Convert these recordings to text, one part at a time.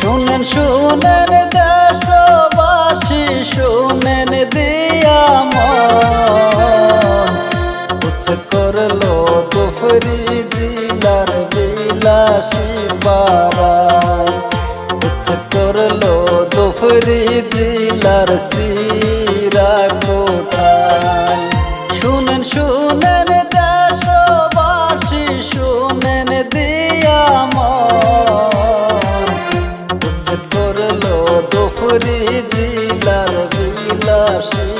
শুনেন শুনেন দেশবাসী শুনেন দিয়া মন বিলাসী পারায় উচ্ছে করল দুফরি জিলার চিরা কোঠায় শুনেন শুনেন দেশবাসী, শুনেন দিয়া মন। উচ্ছে করল দুফরি জিলার বিলাসী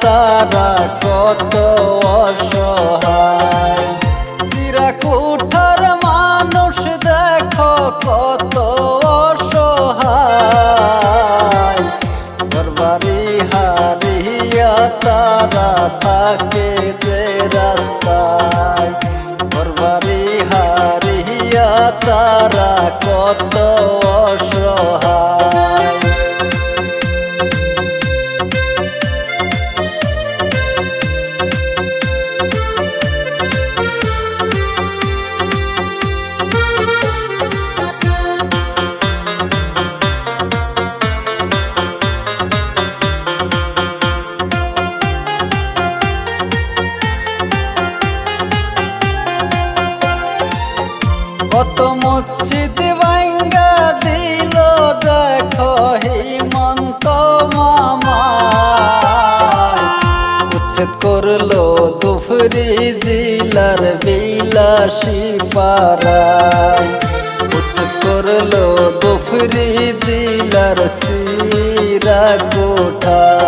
তারা কত অসহায়। চিরাকুঠার মানুষ দেখো কত অসহায়। ঘরবাড়ি হারিয়া তারা থাকে যে রাস্তায়। ঘরবাড়ি হারিয়া তারা কত অসহায়। কত মসজিদ ভাঙ্গা দিল দেখো হিমন্ত মামা। উচ্ছেদ করল দুফরি জিলার বিলাসী পাড়ায়। উচ্ছেদ করল দুফরি জিলার সিরা কোঠায়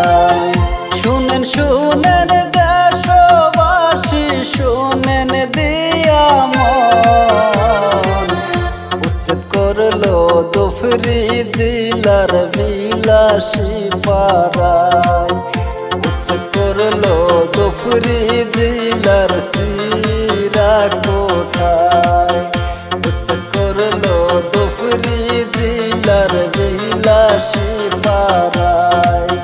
পুরি দিলার বিলাসী পারায় করল দুপুরি দিলার সিরা কোঠায়। করল দুপুরি দিলার বিলাসী পারায়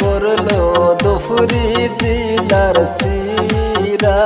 করল দুপুরি দিলার সিরা